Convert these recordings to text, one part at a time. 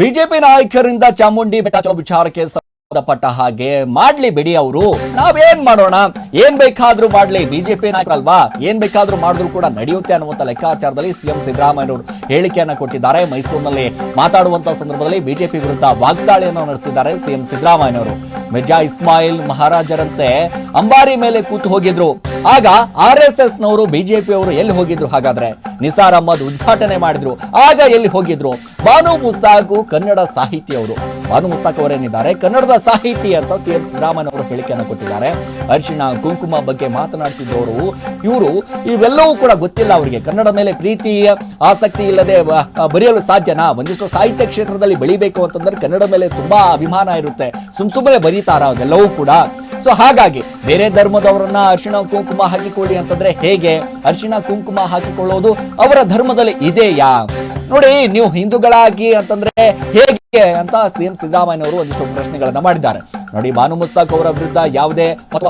BJP ನಾಯಕರಿಂದ ಚಾಮುಂಡಿ ಬೆಟ್ಟ ವಿಚಾರಕ್ಕೆ ಸಂಬಂಧಪಟ್ಟ ಹಾಗೆ ಮಾಡ್ಲಿ ಬಿಡಿ ಅವರು. ನಾವೇನ್ ಮಾಡೋಣ? ಏನ್ ಬೇಕಾದ್ರೂ ಮಾಡ್ಲಿ. ಬಿಜೆಪಿ ನಾಯಕರಲ್ವಾ? ಏನ್ ಬೇಕಾದ್ರೂ ಮಾಡಿದ್ರು ಕೂಡ ನಡೆಯುತ್ತೆ ಅನ್ನುವಂತ ಲೆಕ್ಕಾಚಾರದಲ್ಲಿ ಸಿಎಂ ಸಿದ್ದರಾಮಯ್ಯನವರು ಹೇಳಿಕೆಯನ್ನ ಕೊಟ್ಟಿದ್ದಾರೆ. ಮೈಸೂರಿನಲ್ಲಿ ಮಾತಾಡುವಂತ ಸಂದರ್ಭದಲ್ಲಿ ಬಿಜೆಪಿ ವಿರುದ್ಧ ವಾಗ್ದಾಳಿಯನ್ನು ನಡೆಸಿದ್ದಾರೆ ಸಿಎಂ ಸಿದ್ದರಾಮಯ್ಯನವರು. ಮಿರ್ಜಾ ಇಸ್ಮಾಯಿಲ್ ಮಹಾರಾಜರಂತೆ ಅಂಬಾರಿ ಮೇಲೆ ಕೂತು ಹೋಗಿದ್ರು. ಆಗ ಆರ್ ಎಸ್ ಎಸ್ ನವರು ಬಿಜೆಪಿ ಅವರು ಎಲ್ಲಿ ಹೋಗಿದ್ರು ಹಾಗಾದ್ರೆ? ನಿಸಾರ್ ಅಹಮದ್ ಉದ್ಘಾಟನೆ ಮಾಡಿದ್ರು. ಆಗ ಎಲ್ಲಿ ಹೋಗಿದ್ರು? ಬಾನು ಮುಸ್ತಾಕು, ಕನ್ನಡ ಸಾಹಿತಿ ಅವರು ಬಾನು ಮುಸ್ತಾಕ್ ಅವರೇನಿದ್ದಾರೆ ಕನ್ನಡದ ಸಾಹಿತಿ ಅಂತ ಸಿಎಂ ಸಿದ್ದರಾಮಯ್ಯ ಅವರು ಹೇಳಿಕೆಯನ್ನು ಕೊಟ್ಟಿದ್ದಾರೆ. ಅರಿಶಿಣ ಕುಂಕುಮ ಬಗ್ಗೆ ಮಾತನಾಡ್ತಿದ್ದವರು, ಇವರು ಇವೆಲ್ಲವೂ ಕೂಡ ಗೊತ್ತಿಲ್ಲ ಅವರಿಗೆ. ಕನ್ನಡ ಮೇಲೆ ಪ್ರೀತಿ, ಆಸಕ್ತಿ ಇಲ್ಲದೆ ಬರೆಯಲು ಸಾಧ್ಯನಾ? ಒಂದಿಷ್ಟು ಸಾಹಿತ್ಯ ಕ್ಷೇತ್ರದಲ್ಲಿ ಬೆಳಿಬೇಕು ಅಂತಂದ್ರೆ ಕನ್ನಡ ಮೇಲೆ ತುಂಬಾ ಅಭಿಮಾನ ಇರುತ್ತೆ. ಸುಮ್ ಸುಮ್ಮನೆ ಬರೀತಾರ? ಅದೆಲ್ಲವೂ ಕೂಡ. ಸೊ ಹಾಗಾಗಿ ಬೇರೆ ಧರ್ಮದವರನ್ನ ಅರಿಶಿಣ ಕುಂಕುಮ ಹಾಕಿಕೊಳ್ಳಿ ಅಂತಂದ್ರೆ ಹೇಗೆ? ಅರಿಶಿಣ ಕುಂಕುಮ ಹಾಕಿಕೊಳ್ಳೋದು ಅವರ ಧರ್ಮದಲ್ಲಿ ಇದೆಯಾ? ನೋಡಿ, ನೀವು ಹಿಂದೂಗಳಾಗಿ ಅಂತಂದ್ರೆ ಹೇಗೆ ಅಂತ ಸಿಎಂ ಸಿದ್ದರಾಮಯ್ಯ ಅವರು ಒಂದಿಷ್ಟು ಪ್ರಶ್ನೆಗಳನ್ನ ಮಾಡಿದ್ದಾರೆ. ನೋಡಿ, ಭಾನು ಮುಸ್ತಾಕ್ ಅವರ ವಿರುದ್ಧ ಯಾವುದೇ ಮತ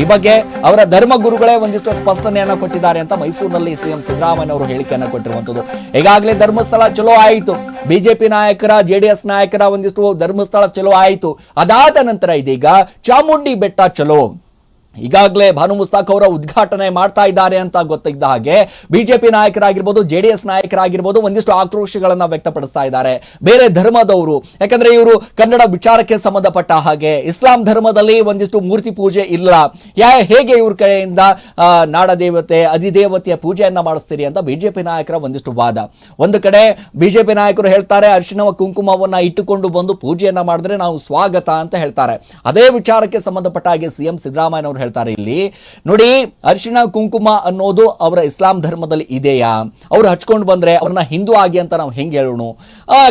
ಈ ಬಗ್ಗೆ ಅವರ ಧರ್ಮ ಗುರುಗಳೇ ಒಂದಿಷ್ಟು ಸ್ಪಷ್ಟನೆಯನ್ನ ಕೊಟ್ಟಿದ್ದಾರೆ ಅಂತ ಮೈಸೂರಿನಲ್ಲಿ ಸಿಎಂ ಸಿದ್ದರಾಮಯ್ಯ ಅವರು ಹೇಳಿಕೆಯನ್ನ ಕೊಟ್ಟಿರುವಂತದ್ದು ಈಗಾಗಲೇ ಧರ್ಮಸ್ಥಳ ಚಲೋ ಆಯಿತು. ಬಿಜೆಪಿ ನಾಯಕರ ಜೆಡಿಎಸ್ ನಾಯಕರ ಒಂದಿಷ್ಟು ಧರ್ಮಸ್ಥಳ ಚಲೋ ಆಯಿತು. ಅದಾದ ನಂತರ ಇದೀಗ ಚಾಮುಂಡಿ ಬೆಟ್ಟ ಚಲೋ. ಈಗಾಗಲೇ ಭಾನು ಮುಸ್ತಾಕ್ ಅವರ ಉದ್ಘಾಟನೆ ಮಾಡ್ತಾ ಇದ್ದಾರೆ ಅಂತ ಗೊತ್ತಿದ್ದ ಹಾಗೆ ಬಿಜೆಪಿ ನಾಯಕರಾಗಿರ್ಬೋದು ಜೆ ಡಿ ಎಸ್ ನಾಯಕರಾಗಿರ್ಬೋದು ಒಂದಿಷ್ಟು ಆಕ್ರೋಶಗಳನ್ನ ವ್ಯಕ್ತಪಡಿಸ್ತಾ ಇದ್ದಾರೆ. ಬೇರೆ ಧರ್ಮದವರು, ಯಾಕಂದ್ರೆ ಇವರು ಕನ್ನಡ ವಿಚಾರಕ್ಕೆ ಸಂಬಂಧಪಟ್ಟ ಹಾಗೆ, ಇಸ್ಲಾಂ ಧರ್ಮದಲ್ಲಿ ಒಂದಿಷ್ಟು ಮೂರ್ತಿ ಪೂಜೆ ಇಲ್ಲ. ಯಾ, ಹೇಗೆ ಇವ್ರ ಕಡೆಯಿಂದ ನಾಡದೇವತೆ, ಅಧಿದೇವತೆಯ ಪೂಜೆಯನ್ನ ಮಾಡಿಸ್ತೀರಿ ಅಂತ ಬಿಜೆಪಿ ನಾಯಕರ ಒಂದಿಷ್ಟು ವಾದ. ಒಂದು ಕಡೆ ಬಿಜೆಪಿ ನಾಯಕರು ಹೇಳ್ತಾರೆ, ಅರಿಶಿಣವ ಕುಂಕುಮವನ್ನ ಇಟ್ಟುಕೊಂಡು ಬಂದು ಪೂಜೆಯನ್ನ ಮಾಡಿದ್ರೆ ನಾವು ಸ್ವಾಗತ ಅಂತ ಹೇಳ್ತಾರೆ. ಅದೇ ವಿಚಾರಕ್ಕೆ ಸಂಬಂಧಪಟ್ಟ ಹಾಗೆ ಸಿಎಂ ಸಿದ್ದರಾಮಯ್ಯ ಅವರು ಹೇಳ್ತಾರೆ ಇಲ್ಲಿ. ನೋಡಿ ಅರಿಶಿಣ ಕುಂಕುಮ ಅನ್ನೋದು ಅವರ ಇಸ್ಲಾಂ ಧರ್ಮದಲ್ಲಿ ಇದೆಯಾ? ಅವ್ರು ಹಚ್ಕೊಂಡು ಬಂದ್ರೆ ಅವ್ರನ್ನ ಹಿಂದೂ ಆಗಿ ಅಂತ ನಾವು ಹೆಂಗೆ ಹೇಳೋಣ?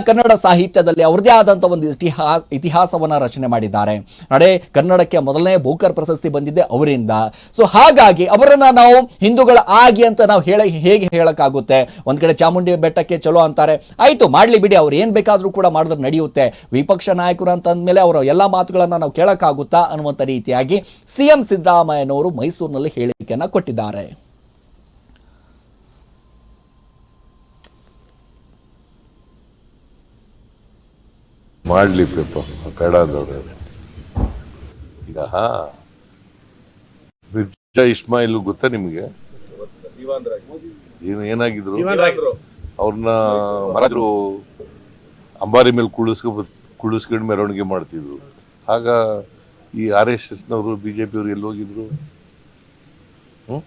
ಕನ್ನಡ ಸಾಹಿತ್ಯದಲ್ಲಿ ಅವ್ರದೇ ಆದಂತ ಒಂದು ಇತಿಹಾ, ಇತಿಹಾಸವನ್ನ ರಚನೆ ಮಾಡಿದ್ದಾರೆ. ನಡೆ, ಕನ್ನಡಕ್ಕೆ ಮೊದಲನೇ ಭೂಕರ್ ಪ್ರಶಸ್ತಿ ಬಂದಿದ್ದೆ ಅವರಿಂದ. ಸೊ ಹಾಗಾಗಿ ಅವರನ್ನ ನಾವು ಹಿಂದೂಗಳ ಆಗಿ ಅಂತ ನಾವು ಹೇಳ, ಹೇಗೆ ಹೇಳಕ್ಕಾಗುತ್ತೆ? ಒಂದ್ ಕಡೆ ಚಾಮುಂಡಿ ಬೆಟ್ಟಕ್ಕೆ ಚಲೋ ಅಂತಾರೆ. ಆಯ್ತು, ಮಾಡ್ಲಿ ಬಿಡಿ, ಅವ್ರು ಏನ್ ಬೇಕಾದ್ರೂ ಕೂಡ ಮಾಡಿದ್ರೆ ನಡೆಯುತ್ತೆ. ವಿಪಕ್ಷ ನಾಯಕರು ಅಂತ ಅಂದ್ಮೇಲೆ ಅವರ ಎಲ್ಲ ಮಾತುಗಳನ್ನ ನಾವು ಕೇಳಕ್ಕಾಗುತ್ತಾ ಅನ್ನುವಂಥ ರೀತಿಯಾಗಿ ಸಿಎಂ ಸಿದ್ದರಾಮಯ್ಯನವರು ಮೈಸೂರಿನಲ್ಲಿ ಹೇಳಿಕೆಯನ್ನು ಕೊಟ್ಟಿದ್ದಾರೆ. ಮಾಡಲಿ ಪೇಪ ಕಡಾದವ್ರೆ. ಈಗ ಮಿರ್ಜಾ ಇಸ್ಮಾಯಿಲ್ ಗೊತ್ತಾ ನಿಮಗೆ? ಏನು ಏನಾಗಿದ್ರು? ಅವ್ರನ್ನ ಮರಾಜರು ಅಂಬಾರಿ ಮೇಲೆ ಕುಳಿಸ್ಕೊ ಕುಳಿಸ್ಕೊಂಡು ಮೆರವಣಿಗೆ ಮಾಡ್ತಿದ್ರು. ಆಗ ಈ ಆರ್ ಎಸ್ ಎಸ್ನವರು ಬಿ ಜೆ ಪಿಯವರು ಎಲ್ಲಿ ಹೋಗಿದ್ರು? ಹ್ಮ್?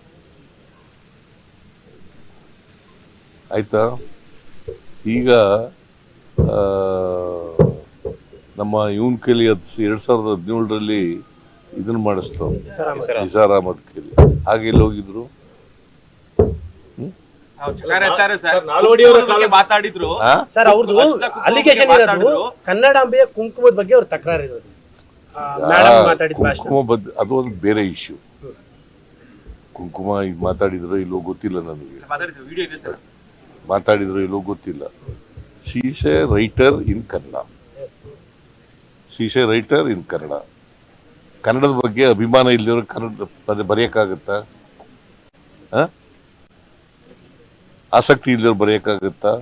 ಆಯ್ತಾ? ಈಗ ಆ, ನಮ್ಮ ಇವನ್ ಕೈಲಿ ಹತ್ತು ಎರಡ್ ಸಾವಿರದ ಹದಿನೇಳರಲ್ಲಿ ಇದನ್ನ ಮಾಡಿಸ್ತು ನಿಸಾರ್ ಅಹಮದ್ ಕೈಲಿ. ಹಾಗೆ ಎಲ್ಲಿ ಹೋಗಿದ್ರು? ಮಾತಾಡಿದ್ರು. ಕನ್ನಡಾಂಬೆಯ ಕುಂಕುಮದ ಬಗ್ಗೆ ಅವ್ರ ತಕರಾರು ಇರೋದು ಕುಂಕುಮ ಬದ್ ಅದು ಒಂದು ಬೇರೆ ಇಶ್ಯೂ ಕುಂಕುಮ ಮಾತಾಡಿದ್ರು ಇಲ್ಲೋ ಗೊತ್ತಿಲ್ಲ ನನಗೆ. ಮಾತಾಡಿದ್ರೆ ವಿಡಿಯೋ ಇದೆ ಸರ್. ಮಾತಾಡಿದ್ರು ಇಲ್ಲೋ ಗೊತ್ತಿಲ್ಲ. She's a writer in Kannada she's a writer in Kannada ಕನ್ನಡದ ಬಗ್ಗೆ ಅಭಿಮಾನ ಇಲ್ಲದಿರೋ ಕನ್ನಡ ಪದ ಬರೆಯಕ್ಕಾಗತ್ತಾ? ಆ? ಆಸಕ್ತಿ ಇಲ್ಲದವ್ರು ಬರೆಯಕ್ಕಾಗತ್ತಾ?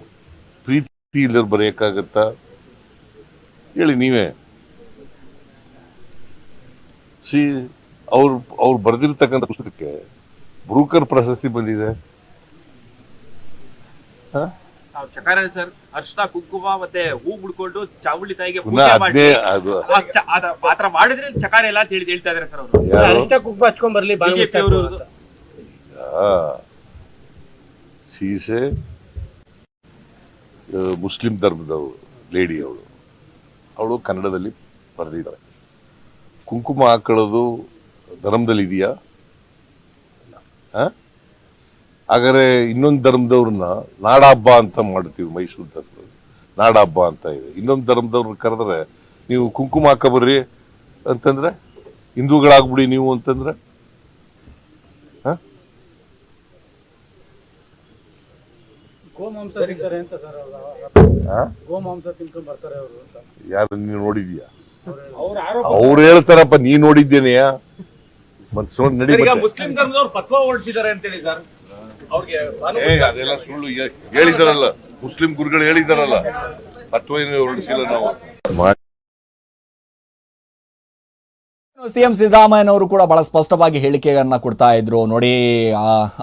ಪ್ರೀತಿ ಇಲ್ಲದವ್ರು ಬರೆಯಕ್ಕಾಗತ್ತಾ? ಹೇಳಿ ನೀವೇ. ಸಿ ಅವ್ರು ಅವ್ರು ಬರೆದಿರ್ತಕ್ಕಂಥ ಪುಸ್ತಕಕ್ಕೆ ಬ್ರೂಕರ್ ಪ್ರಶಸ್ತಿ ಬಂದಿದೆ. ಚಕಾರ ಸರ್ ಅರ್ಶನ ಕುಂಕುಮ ಮತ್ತೆ ಹೂ ಬಿಡ್ಕೊಂಡು ತಾಯಿಗೆ ಪೂಜೆ ಮಾಡಿ. ಮಾಡಿದ್ರೆ ಚಕಾರ ಎಲ್ಲ ಅಂತ ಹೇಳಿ ಹೇಳ್ತಾ ಇದಾರೆ ಸರ್ ಅವರು. ಯಾರು? ಅರಿಷ್ಟ ಕುಂಕುಮ ಹಚ್ಕೊಂಡ್ ಬರ್ಲಿ ಅವರು ಸೀಸೆ ಮುಸ್ಲಿಂ ಧರ್ಮದವರು ಲೇಡಿ ಅವಳು. ಅವಳು ಕನ್ನಡದಲ್ಲಿ ಬರೆದಿದ್ದಾಳೆ ಕುಂಕುಮ ಹಾಕೊಳ್ಳೋದು ಧರ್ಮದಲ್ಲಿ ಇದೆಯಾ ಆ? ಹಾಗಾದ್ರೆ ಇನ್ನೊಂದು ಧರ್ಮದವ್ರನ್ನ ನಾಡಹಬ್ಬ ಅಂತ ಮಾಡ್ತೀವಿ ಮೈಸೂರು ದಸರಾ. ನಾಡಹಬ್ಬ ಅಂತ ಇದೆ. ಇನ್ನೊಂದು ಧರ್ಮದವ್ರನ್ನ ಕರೆದ್ರೆ ನೀವು ಕುಂಕುಮ ಹಾಕಬರ್ರಿ ಅಂತಂದ್ರೆ? ಹಿಂದೂಗಳಾಗ್ಬಿಡಿ ನೀವು ಅಂತಂದ್ರೆ? ಯಾರು ನೀವು ನೋಡಿದ್ಯಾ ಅವ್ರ ಹೇಳ್ತಾರಪ್ಪ ನೀ ನೋಡಿದ್ದೇನೆಯ. ಮುಸ್ಲಿಂ ಧರ್ಮದವ್ರು ಫತ್ವಾ ಹೊರಡಿಸಿದ್ದಾರೆ ಅಂತೇಳಿ ಸರ್. ಅವ್ರಿಗೆ ಅದೆಲ್ಲ ಸುಳ್ಳು. ಹೇಳಿದಾರಲ್ಲ ಮುಸ್ಲಿಂ ಗುರುಗಳು ಹೇಳಿದಾರಲ್ಲ ಅಥವಾ ಏನು ಹೊರಡಿಸಿಲ್ಲ ನಾವು. ಸಿಎಂ ಸಿದ್ದರಾಮಯ್ಯನವರು ಕೂಡ ಬಹಳ ಸ್ಪಷ್ಟವಾಗಿ ಹೇಳಿಕೆಗಳನ್ನ ಕೊಡ್ತಾ ಇದ್ರು. ನೋಡಿ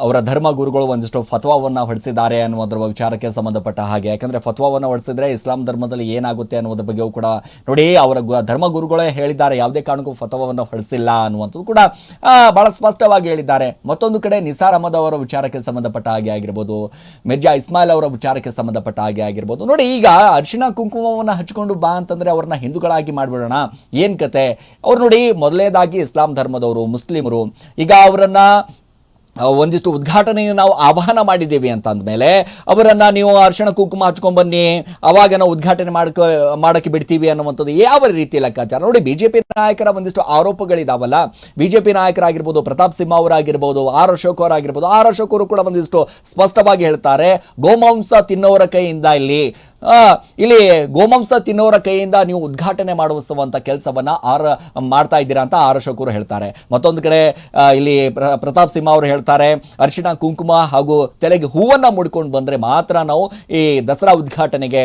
ಅವರ ಧರ್ಮ ಗುರುಗಳು ಒಂದಿಷ್ಟು ಫತ್ವಾವನ್ನ ಹೊಡಿಸಿದ್ದಾರೆ ಅನ್ನೋದ್ರ ವಿಚಾರಕ್ಕೆ ಸಂಬಂಧಪಟ್ಟ ಹಾಗೆ. ಯಾಕಂದ್ರೆ ಫತ್ವಾವನ್ನ ಹೊಡಿಸಿದ್ರೆ ಇಸ್ಲಾಂ ಧರ್ಮದಲ್ಲಿ ಏನಾಗುತ್ತೆ ಅನ್ನೋದ್ರ ಬಗ್ಗೆಯೂ ಕೂಡ ನೋಡಿ, ಅವರ ಧರ್ಮ ಗುರುಗಳೇ ಹೇಳಿದ್ದಾರೆ. ಯಾವುದೇ ಕಾರಣಕ್ಕೂ ಫತ್ವಾವನ್ನ ಹೊಡಿಸಿಲ್ಲ ಅನ್ನುವಂಥದ್ದು ಕೂಡ ಬಹಳ ಸ್ಪಷ್ಟವಾಗಿ ಹೇಳಿದ್ದಾರೆ. ಮತ್ತೊಂದು ಕಡೆ ನಿಸಾರ್ ಅಹಮದ್ ಅವರ ವಿಚಾರಕ್ಕೆ ಸಂಬಂಧಪಟ್ಟ ಹಾಗೆ ಆಗಿರ್ಬೋದು, ಮಿರ್ಜಾ ಇಸ್ಮಾಯಿಲ್ ಅವರ ವಿಚಾರಕ್ಕೆ ಸಂಬಂಧಪಟ್ಟ ಹಾಗೆ ಆಗಿರ್ಬೋದು. ನೋಡಿ, ಈಗ ಅರ್ಶಿನ ಕುಂಕುಮವನ್ನು ಹಚ್ಕೊಂಡು ಬಾ ಅಂತಂದ್ರೆ ಅವ್ರನ್ನ ಹಿಂದೂಗಳಾಗಿ ಮಾಡ್ಬಿಡೋಣ. ಏನ್ ಕತೆ? ಅವ್ರು ನೋಡಿ ಮೊದಲನೇದಾಗಿ ಇಸ್ಲಾಂ ಧರ್ಮದವರು ಮುಸ್ಲಿಮರು. ಈಗ ಅವರನ್ನ ಒಂದಿಷ್ಟು ಉದ್ಘಾಟನೆಯನ್ನು ನಾವು ಆಹ್ವಾನ ಮಾಡಿದ್ದೀವಿ ಅಂತ ಅಂದಮೇಲೆ ಅವರನ್ನು ನೀವು ಅರ್ಶಿಣ ಕುಂಕುಮ ಹಚ್ಕೊಂಡ್ಬನ್ನಿ ಅವಾಗ ನಾವು ಉದ್ಘಾಟನೆ ಮಾಡ್ಕ, ಮಾಡೋಕ್ಕೆ ಬಿಡ್ತೀವಿ ಅನ್ನುವಂಥದ್ದು ಯಾವ ರೀತಿ ಲೆಕ್ಕಾಚಾರ? ನೋಡಿ ಬಿ ಜೆ ಪಿ ನಾಯಕರ ಒಂದಿಷ್ಟು ಆರೋಪಗಳಿದಾವಲ್ಲ ಬಿ ಜೆ ಪಿ ನಾಯಕರಾಗಿರ್ಬೋದು, ಪ್ರತಾಪ್ ಸಿಂಹ ಅವರಾಗಿರ್ಬೋದು, ಆರ್ ಅಶೋಕ್ ಅವರಾಗಿರ್ಬೋದು, ಆರ್ ಅಶೋಕ್ ಅವರು ಕೂಡ ಒಂದಿಷ್ಟು ಸ್ಪಷ್ಟವಾಗಿ ಹೇಳ್ತಾರೆ, ಗೋಮಾಂಸ ತಿನ್ನೋರ ಕೈಯಿಂದ ಇಲ್ಲಿ ಇಲ್ಲಿ ಗೋಮಾಂಸ ತಿನ್ನೋರ ಕೈಯಿಂದ ನೀವು ಉದ್ಘಾಟನೆ ಮಾಡುವಂಥ ಕೆಲಸವನ್ನು ಆರ್, ಮಾಡ್ತಾ ಇದ್ದೀರಾ ಅಂತ ಆರ್ ಅಶೋಕ್ ಅವರು ಹೇಳ್ತಾರೆ. ಮತ್ತೊಂದು ಕಡೆ ಇಲ್ಲಿ ಪ್ರ- ಪ್ರತಾಪ್ ಸಿಂಹ ಅವರು ಹೇಳ್ತಾರೆ ಅರಿಶಿಣ ಕುಂಕುಮ ಹಾಗೂ ತಲೆಗೆ ಹೂವನ್ನು ಮುಡ್ಕೊಂಡು ಬಂದರೆ ಮಾತ್ರ ನಾವು ಈ ದಸರಾ ಉದ್ಘಾಟನೆಗೆ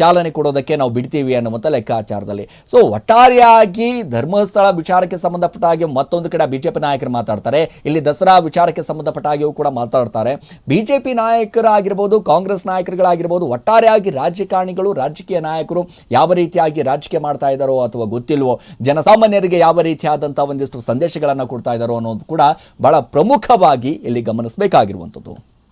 ಚಾಲನೆ ಕೊಡೋದಕ್ಕೆ ನಾವು ಬಿಡ್ತೀವಿ ಅನ್ನುವಂಥ ಲೆಕ್ಕಾಚಾರದಲ್ಲಿ. ಸೊ ಒಟ್ಟಾರೆಯಾಗಿ ಧರ್ಮಸ್ಥಳ ವಿಚಾರಕ್ಕೆ ಸಂಬಂಧಪಟ್ಟ ಹಾಗೆ ಮತ್ತೊಂದು ಕಡೆ ಬಿಜೆಪಿ ನಾಯಕರು ಮಾತಾಡ್ತಾರೆ. ಇಲ್ಲಿ ದಸರಾ ವಿಚಾರಕ್ಕೆ ಸಂಬಂಧಪಟ್ಟ ಹಾಗೆಯೂ ಕೂಡ ಮಾತಾಡ್ತಾರೆ. ಬಿಜೆಪಿ ನಾಯಕರಾಗಿರ್ಬೋದು, ಕಾಂಗ್ರೆಸ್ ನಾಯಕರುಗಳಾಗಿರ್ಬೋದು, ಒಟ್ಟಾರೆಯಾಗಿ ರಾಜಕಾರಣಿಗಳು, ರಾಜಕೀಯ ನಾಯಕರು ಯಾವ ರೀತಿಯಾಗಿ ರಾಜಕೀಯ ಮಾಡ್ತಾ ಇದ್ದಾರೋ ಅಥವಾ ಗೊತ್ತಿಲ್ವೋ, ಜನಸಾಮಾನ್ಯರಿಗೆ ಯಾವ ರೀತಿಯಾದಂಥ ಒಂದಿಷ್ಟು ಸಂದೇಶಗಳನ್ನು ಕೊಡ್ತಾ ಇದ್ದಾರೋ ಅನ್ನೋದು ಕೂಡ ಬಹಳ ಪ್ರಮುಖವಾಗಿ ಇಲ್ಲಿ ಗಮನಿಸಬೇಕಾಗಿರುವಂಥದ್ದು.